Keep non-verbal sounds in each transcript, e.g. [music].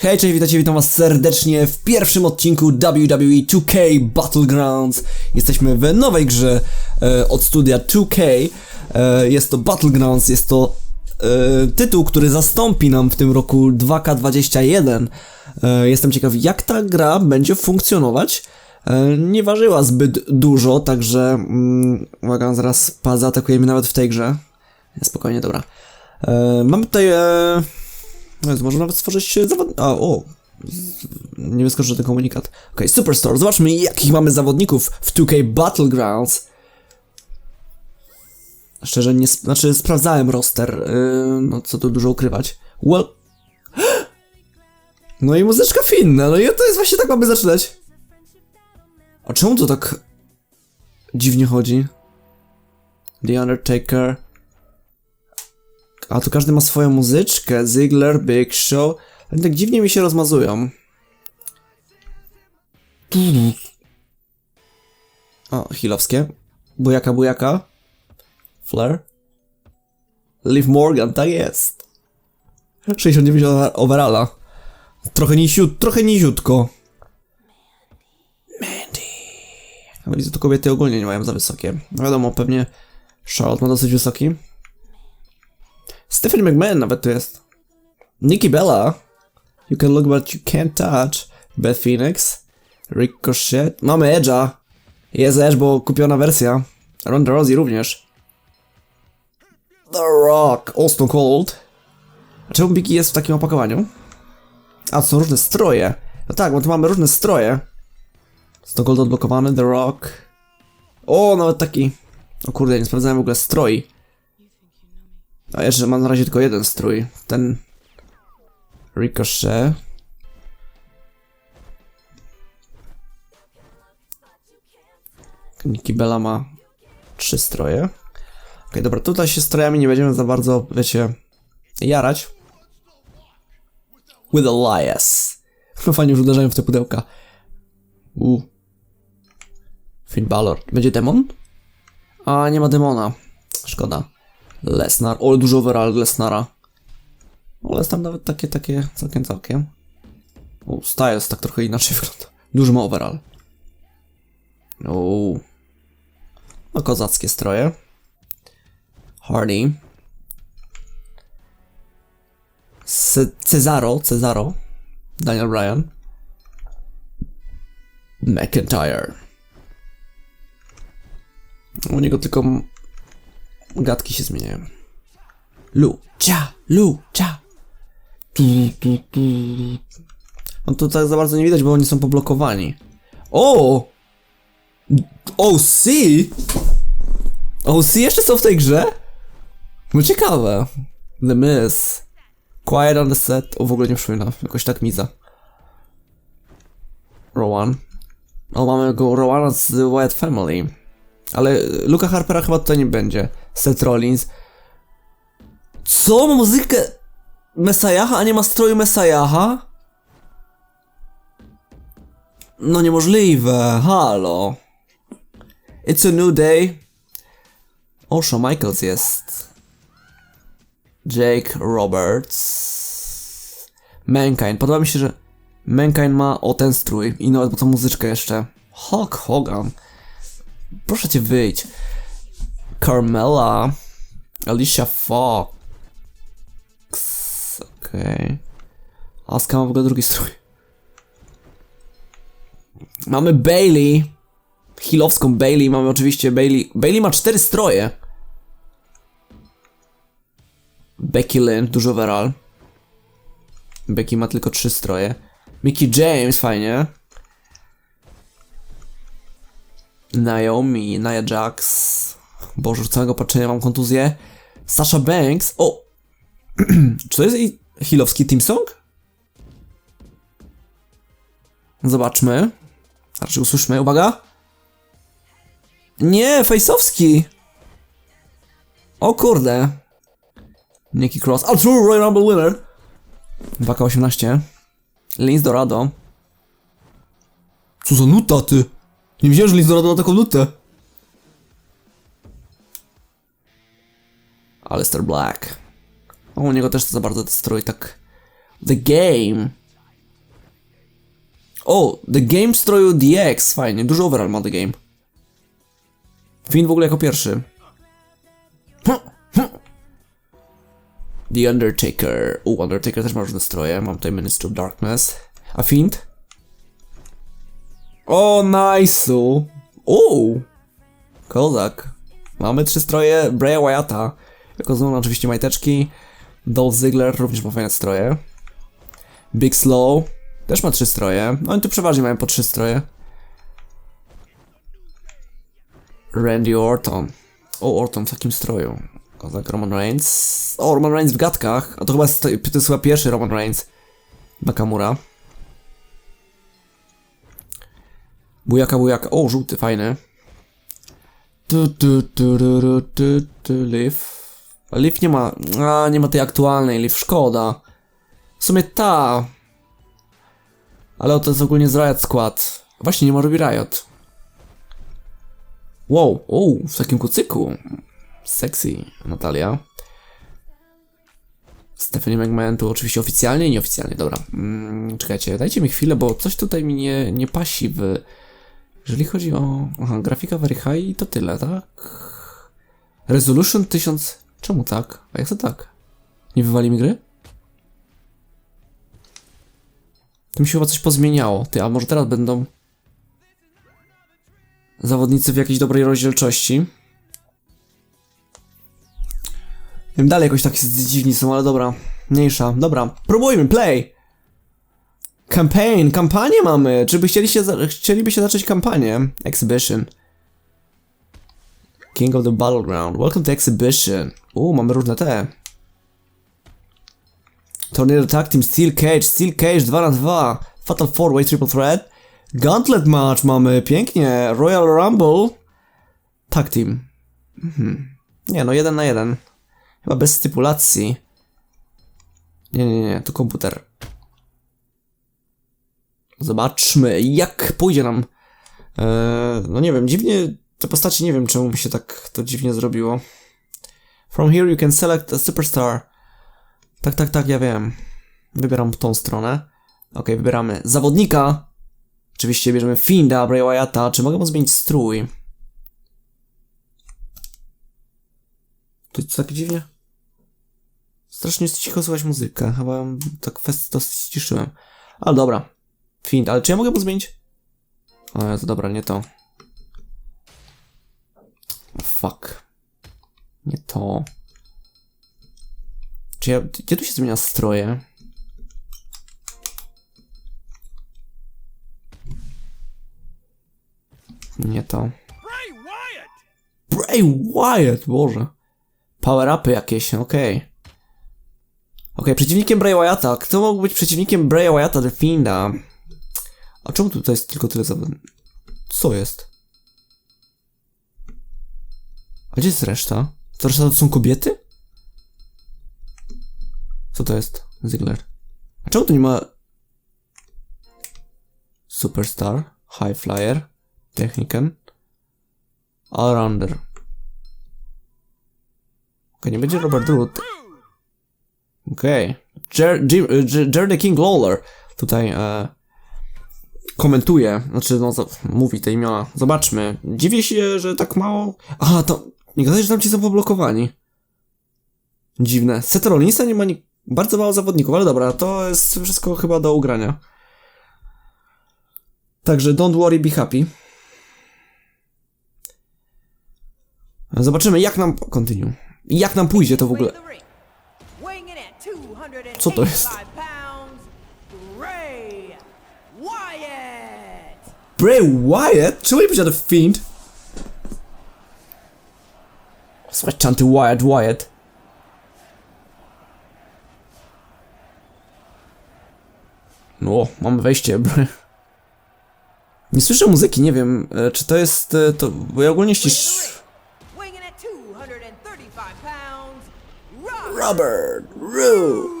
Hej, cześć, witajcie, witam was serdecznie w pierwszym odcinku WWE 2K Battlegrounds. Jesteśmy w nowej grze e, od studia 2K. E, jest to Battlegrounds, jest to e, tytuł, który zastąpi nam w tym roku 2K21. E, jestem ciekaw, jak ta gra będzie funkcjonować. E, nie ważyła zbyt dużo, także... Mm, uwaga, zaraz pas zaatakuje mnie nawet w tej grze. Spokojnie, dobra. E, tutaj... E, no więc może nawet stworzyć zawod... A, o! Nie wyskoczył ten komunikat. Okej, Superstore. Zobaczmy, jakich mamy zawodników w 2K Battlegrounds. Szczerze, nie... Sp- znaczy, sprawdzałem roster. Yy, no, co tu dużo ukrywać. Well... [gasps] No i muzyczka finna. No i to jest właśnie tak mamy zaczynać. A czemu to tak... dziwnie chodzi? The Undertaker... A tu każdy ma swoją muzyczkę. Ziggler, Big Show. Ale tak dziwnie mi się rozmazują. O, hilowskie. Bujaka, bujaka. Flair. Liv Morgan, tak jest. 69 over- overalla. Trochę nisiut, trochę niziutko. Mandy. A widzę, to kobiety ogólnie nie mają za wysokie. No wiadomo, pewnie Charlotte ma dosyć wysoki. Stephanie McMahon nawet tu jest. Nikki Bella. You can look but you can't touch. Beth Phoenix. Ricochet. Mamy Edge'a. Jest Edge, bo kupiona wersja. Ronda Rousey również. The Rock. Austin Cold. A czemu Biggie jest w takim opakowaniu? A, to są różne stroje. No tak, bo tu mamy różne stroje. Stone Cold odblokowany, The Rock. O, nawet taki. O kurde, nie sprawdzałem w ogóle stroi. A jeszcze mam na razie tylko jeden strój. Ten... Ricochet. Nikki Bella ma trzy stroje. Okej, dobra, tutaj się strojami nie będziemy za bardzo, wiecie, jarać. With Elias. [laughs] No fajnie już uderzają w te pudełka. U. Finn Balor. Będzie demon? A, nie ma demona. Szkoda. Lesnar. O, dużo overall Lesnara. O, Lesnar nawet takie, takie całkiem, całkiem. O, Styles tak trochę inaczej [laughs] wygląda. Dużo ma overall. O. No, kozackie stroje. Hardy. Ce Cezaro, Cezaro. Daniel Bryan. McIntyre. U niego tylko gadki się zmieniają. Lu, cia, lu, cia. No to tak za bardzo nie widać, bo oni są poblokowani. O! OC? OC jeszcze są w tej grze? No ciekawe. The Miz. Quiet on the set. O, w ogóle nie przypominam. Jakoś tak miza. Rowan. O, mamy go Rowana z The Wyatt Family. Ale Luka Harpera chyba tutaj nie będzie. Seth Rollins. Co? Ma muzykę Mesajaha, a nie ma stroju Mesajaha? No niemożliwe, halo. It's a new day. O, Shawn Michaels jest. Jake Roberts. Mankind. Podoba mi się, że Mankind ma o ten strój i nawet po tą muzyczkę jeszcze. Hulk Hogan. Proszę cię wyjdź. Carmella. Alicia Fox. Okej. Okay. Asuka ma w ogóle drugi strój. Mamy Bailey. Hilowską Bailey. Mamy oczywiście Bailey. Bailey ma cztery stroje. Becky Lynch, dużo overall. Becky ma tylko trzy stroje. Mickey James, fajnie. Naomi, Nia Jax. Boże, już całego patrzenia mam kontuzję. Sasha Banks. O! [clears throat] Czy to jest jej hilowski team song? Zobaczmy. Raczej usłyszmy. Uwaga. Nie, fejsowski. O kurde. Nikki Cross. A true Royal Rumble winner. 2K18. Linz Dorado. Co za nuta, ty? Nie wiedziałem, że Linz Dorado ma taką nutę. Alistair Black. O, u niego też za bardzo ten strój tak... The Game. O, The Game stroju DX, fajnie, dużo overall ma The Game. Finn w ogóle jako pierwszy. The Undertaker. U, Undertaker też ma różne stroje. Mam tutaj Minister of Darkness. A Fiend? O, nice! O! Kozak. Mamy trzy stroje Bray Wyatta. Znowu oczywiście majteczki. Dolph Ziggler również ma fajne stroje. Big Slow też ma trzy stroje. No oni tu przeważnie mają po trzy stroje. Randy Orton. O, Orton w takim stroju. Kozak Roman Reigns. O, Roman Reigns w gadkach. A to chyba to jest chyba pierwszy Roman Reigns. Nakamura. Bujaka, bujaka. O, żółty, fajny. Tu, tu, tu, tu, tu, tu, tu, Liv. Liv nie ma. A, nie ma tej aktualnej, Liv, szkoda. W sumie ta. Ale to jest ogólnie z Riot Squad. Właśnie nie ma robi Riot. Wow, o, w takim kucyku. Sexy, Natalia. Stephanie McMahon tu oczywiście oficjalnie i nieoficjalnie, dobra. Mm, czekajcie, dajcie mi chwilę, bo coś tutaj mi nie, nie pasi w... Jeżeli chodzi o... Aha, grafika very high to tyle, tak? Resolution 1000... Czemu tak? A jak to tak? Nie wywali mi gry? Tu mi się chyba coś pozmieniało. Ty, a może teraz będą... Zawodnicy w jakiejś dobrej rozdzielczości? Wiem, dalej jakoś tak dziwni są, ale dobra. Mniejsza. Dobra, próbujmy, play! Campaign, kampanię mamy! Czy by chcieli się, za- chcielibyście zacząć kampanię? Exhibition. King of the Battleground. Welcome to Exhibition. U, mamy różne te. Tornado Tag Team, Steel Cage, Steel Cage 2 na 2 Fatal 4-Way Triple Threat. Gauntlet Match mamy, pięknie. Royal Rumble. Tag Team. Mhm. Nie, no jeden na jeden. Chyba bez stypulacji. Nie, nie, nie, to komputer. Zobaczmy, jak pójdzie nam. Eee, no nie wiem, dziwnie te postacie, nie wiem czemu mi się tak to dziwnie zrobiło. From here you can select a superstar. Tak, tak, tak, ja wiem. Wybieram tą stronę. Ok, wybieramy zawodnika. Oczywiście bierzemy Finda, Bray Wyatta. Czy mogę mu zmienić strój? To jest tak dziwnie? Strasznie cicho słychać muzykę. Chyba tak fest to ściszyłem. Ale dobra. Find, ale czy ja mogę mu zmienić? O, to dobra, nie to. Fuck. Nie to. Czy ja, gdzie tu się zmienia stroje? Nie to. Bray Wyatt! Bray Wyatt, Boże. Power-upy jakieś, okej. Okej, przeciwnikiem Bray Wyatta. Kto mógł być przeciwnikiem Bray Wyatta, The Fienda? A czemu tutaj jest tylko tyle zawodników? Co jest? A gdzie jest reszta? To reszta to są kobiety? Co to jest? Ziggler. A czemu tu nie ma... Superstar, High Flyer, Techniken, Allrounder. Okej, nie będzie Robert Root. Okej. Y, Jer- Jerry King Lawler tutaj e, komentuje, znaczy no, mówi te imiona. Zobaczmy. Dziwię się, że tak mało... Aha, to... Nie gadaj, że tam ci są poblokowani. Dziwne. Seth Rollinsa nie ma ni- bardzo mało zawodników, ale dobra, to jest wszystko chyba do ugrania. Także don't worry, be happy. Zobaczymy jak nam... Continue. Jak nam pójdzie to w ogóle. Co to jest? Bray Wyatt! Czemu nie powiedział The Fiend? Słuchaj, czanty Wyatt, Wyatt. No, mamy wejście. [laughs] Nie słyszę muzyki, nie wiem, e, czy to jest e, to, bo ja ogólnie ścisz... Weighing in at 235 pounds, Robert Roode.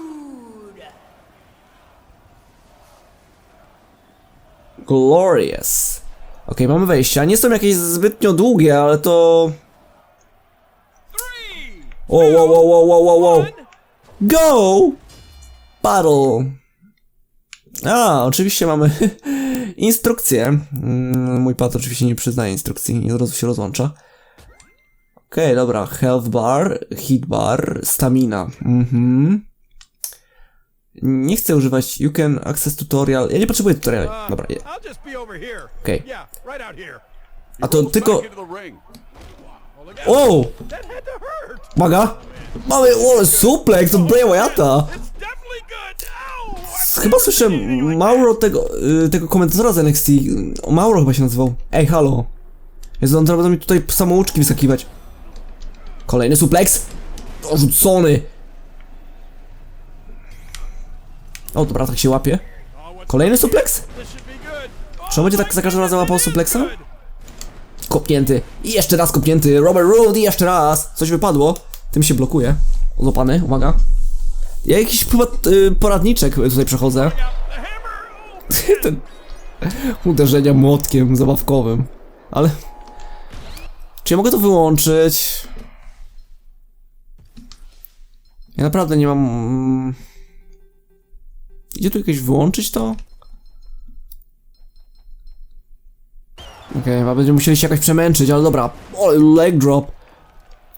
Glorious. Okej, mamy wejścia. Nie są jakieś zbytnio długie, ale to... O, wow, wow, wow, wow, wow, wow. one. Go! Battle! A, oczywiście mamy [laughs] Instrukcje. Mm, Mój pat oczywiście nie przyznaje instrukcji, nie od razu się rozłącza. Okej, dobra. Health bar, hit bar, stamina. Mhm. Nie chcę używać you can access tutorial. Ja nie potrzebuję tutoriali. Uh, Dobra. je- here. Okay. A to tylko... Oh. O! Uwaga! Mamy o, suplex od Bray Wyatta! Chyba słyszę Mauro tego, y, tego komentatora z NXT. Mauro chyba się nazywał. Ej, halo. Jezu, on teraz mi tutaj samouczki wyskakiwać. Kolejny suplex. Rzucony. O, dobra, tak się łapie. Kolejny suplex? Czy będzie tak za każdym razem łapał good. Kopnięty. I jeszcze raz kopnięty. Robert i jeszcze raz. Coś wypadło. Tym się blokuje. Złapany, uwaga. Ja jakiś chyba y, poradniczek tutaj przechodzę. [laughs] Ten uderzenia młotkiem zabawkowym. Ale... Czy ja mogę to wyłączyć? Ja naprawdę nie mam... mm. Idzie tu jakieś wyłączyć to? Okej, okay, będziemy musieli się jakoś przemęczyć, ale dobra. O, leg drop.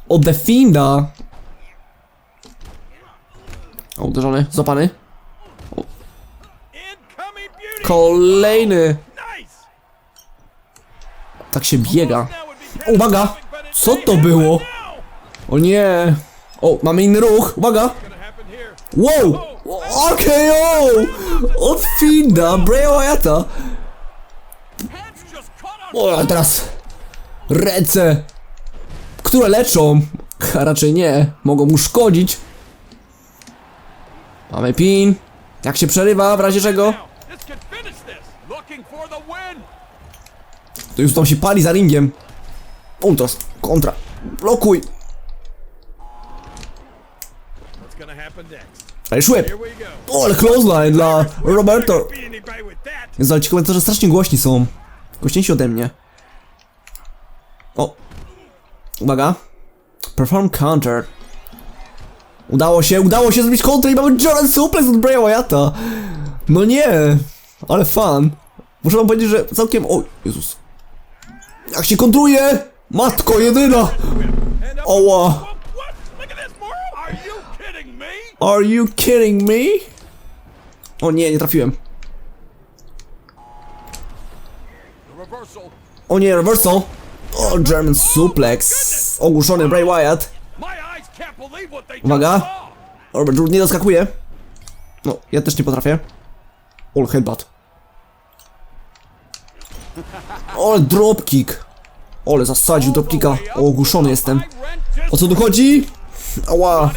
O, The Fienda. O, uderzony, złapany. Beauty. Kolejny. Tak się biega. Uwaga! Co to było? O nie! O, mamy inny ruch! Uwaga! Wow! Okej, o! Od Finda, Bray Wyatta! O, a teraz... Ręce! Które leczą! A raczej nie, mogą mu szkodzić. Mamy pin. Jak się przerywa, w razie czego? To już tam się pali za ringiem. Ultras, kontra. Blokuj! We go. O, ale clothesline dla Roberto! Ale ci komentarze strasznie głośni są. Głośniejsi ode mnie. O. Uwaga. Perform counter. Udało się, udało się zrobić counter i mamy Jordan Suplex od Bray Wyatta. No nie. Ale fan. Muszę wam powiedzieć, że całkiem... O, Jezus. Jak się kontruje! Matko jedyna! Oła. Are you kidding me? O nie, nie trafiłem. The reversal. O nie, reversal. O, German suplex. Ogłuszony Bray Wyatt. Uwaga. Robert Roode nie doskakuje. No, ja też nie potrafię. All headbutt. Ale dropkick. Ole zasadził dropkicka. O, ogłuszony jestem. O co tu chodzi? Ała.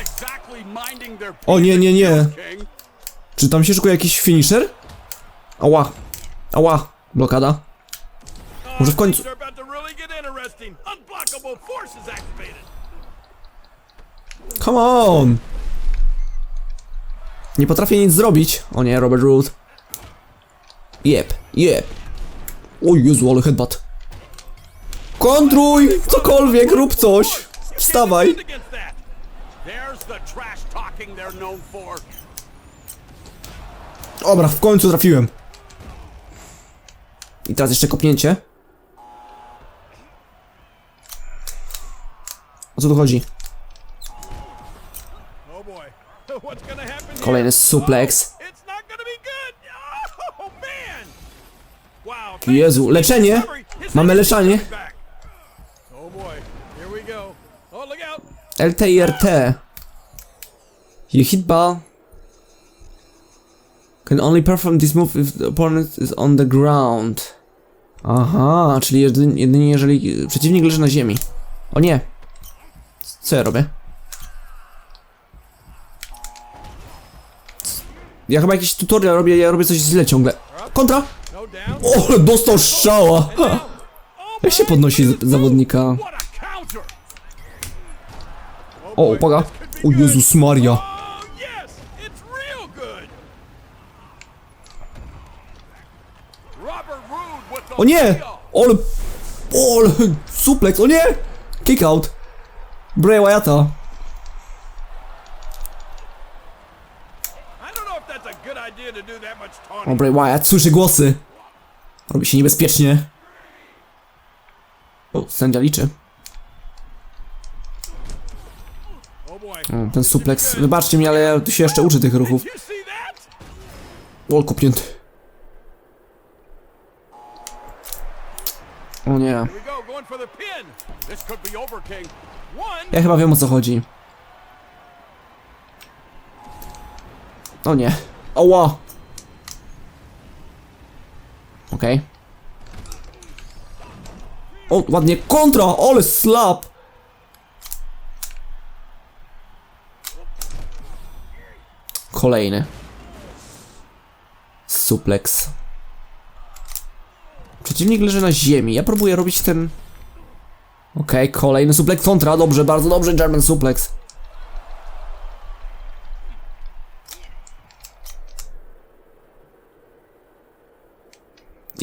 O nie, nie, nie. Czy tam się szykuje jakiś finisher? Ała. Ała. Blokada. Może w końcu. Come on. Nie potrafię nic zrobić. O nie, Robert Roode. Jep, jep. O Jezu, ale headbutt. Kontruj! Cokolwiek, rób coś! Wstawaj! Dobra, w końcu trafiłem. I teraz jeszcze kopnięcie. Co tu chodzi? Kolejny suplex. Jezu, leczenie! Mamy leczenie. coming back. Oh boy. Here we go. Oh look out. LT i RT. You hit ball. Can only perform this move if the opponent is on the ground. Aha, czyli jedynie, jedynie jeżeli przeciwnik leży na ziemi. O nie. Co ja robię? Ja chyba jakiś tutorial robię, ja robię coś źle ciągle. Kontra! O, dostał strzała! Ha! Jak się podnosi zawodnika? O, uwaga! O. Jezus Maria! O nie! Ole... Ole... Suplex, o nie! Kick out! Bray Wyatta. O. Bray Wyatt, słyszy głosy. Robi się niebezpiecznie. O, sędzia liczy. Oh. O, ten suplex. Wybaczcie mi, ale ja tu się jeszcze uczę tych ruchów. O, kopnięty. O nie. Ja chyba wiem o co chodzi. O nie. Oła. Okej. O, ładnie. Kontra! Ole slap! Kolejny. Suplex. Przeciwnik leży na ziemi. Ja próbuję robić ten... Okej, kolejny suplex kontra. Dobrze, bardzo dobrze. German suplex.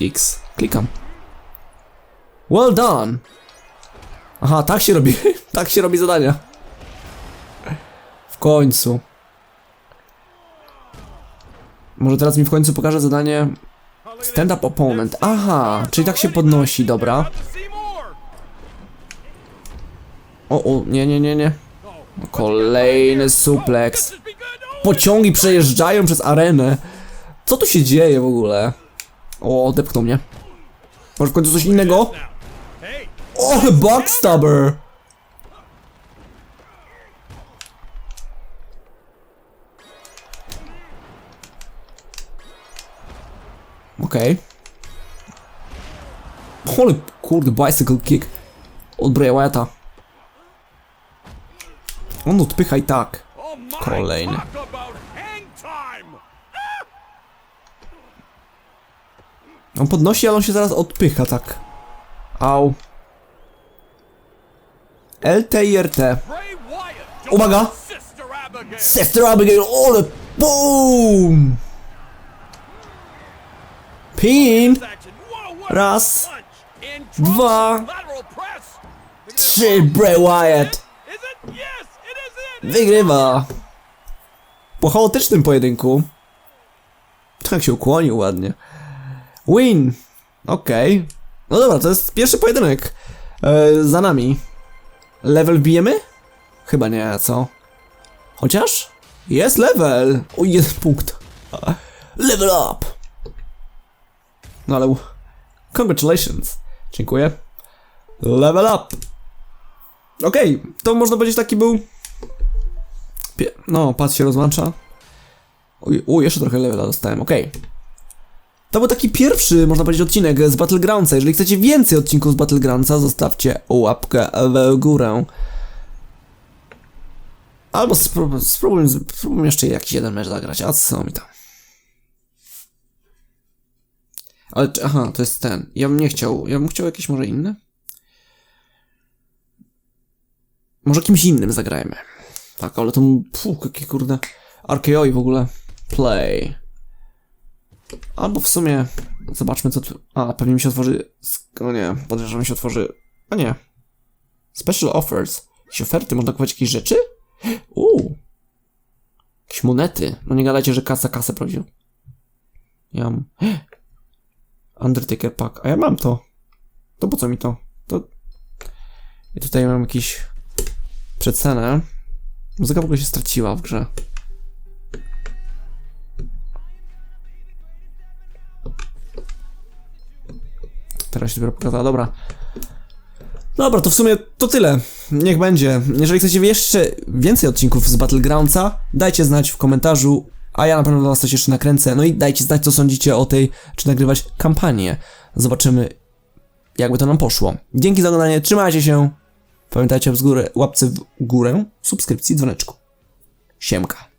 X. Klikam. Well done. Aha, tak się robi. [laughs] tak się robi zadania. W końcu. Może teraz mi w końcu pokaże zadanie Stand up opponent. Aha, czyli tak się podnosi, dobra. O, o, nie, nie, nie, nie. Kolejny suplex. Pociągi przejeżdżają przez arenę. Co tu się dzieje w ogóle? O, odepchnął mnie. Może w końcu coś innego? O, ale backstabber! Okej. Okay. kurde, bicycle kick. Od Bray Wyatta. On odpycha i tak. Kolejny. On podnosi, ale on się zaraz odpycha, tak. Au. LT i RT. Bray Wyatt. Uwaga! Sister Abigail. Ole BOOM! Pin! Raz, dwa, trzy, Bray Wyatt! Wygrywa! Po chaotycznym pojedynku. Tak się ukłonił ładnie. Win! Okej. No dobra, to jest pierwszy pojedynek. E, za nami. Level bijemy? Chyba nie, co? Chociaż? Jest level! O, jeden punkt. Level up! No ale... Congratulations. Dziękuję. Level up! Okej, to można powiedzieć taki był... No, patrz się rozłącza. Uj, jeszcze trochę levela dostałem, okej. To był taki pierwszy, można powiedzieć, odcinek z Battlegroundsa. Jeżeli chcecie więcej odcinków z Battlegroundsa, zostawcie łapkę w górę. Albo sprób- spróbuję, spróbuję jeszcze jakiś jeden mecz zagrać, a co mi tam. Ale, aha, to jest ten. Ja bym nie chciał, ja bym chciał jakiś może inny? Może kimś innym zagrajmy. Tak, ale to... Puh, jakie kurde... RKO i w ogóle... Play. Albo w sumie... Zobaczmy co tu... A, pewnie mi się otworzy... O nie, podejrzewam, mi się otworzy... A nie. Special offers. Jakieś oferty, można kupować jakieś rzeczy? Uuu. Jakieś monety. No nie gadajcie, że kasa kasę prawdziwą. Ja mam... [gasps] Undertaker Pack. A ja mam to. To po co mi to? To... I tutaj mam jakiś... Przecenę. Muzyka w ogóle się straciła w grze. Teraz się dopiero pokazała, dobra. Dobra, to w sumie to tyle. Niech będzie. Jeżeli chcecie jeszcze więcej odcinków z Battlegroundsa, dajcie znać w komentarzu, a ja na pewno dla was coś jeszcze nakręcę. No i dajcie znać, co sądzicie o tej, czy nagrywać kampanię. Zobaczymy, jakby to nam poszło. Dzięki za oglądanie, trzymajcie się. Pamiętajcie o z góry, łapce w górę, subskrypcji, dzwoneczku. Siemka.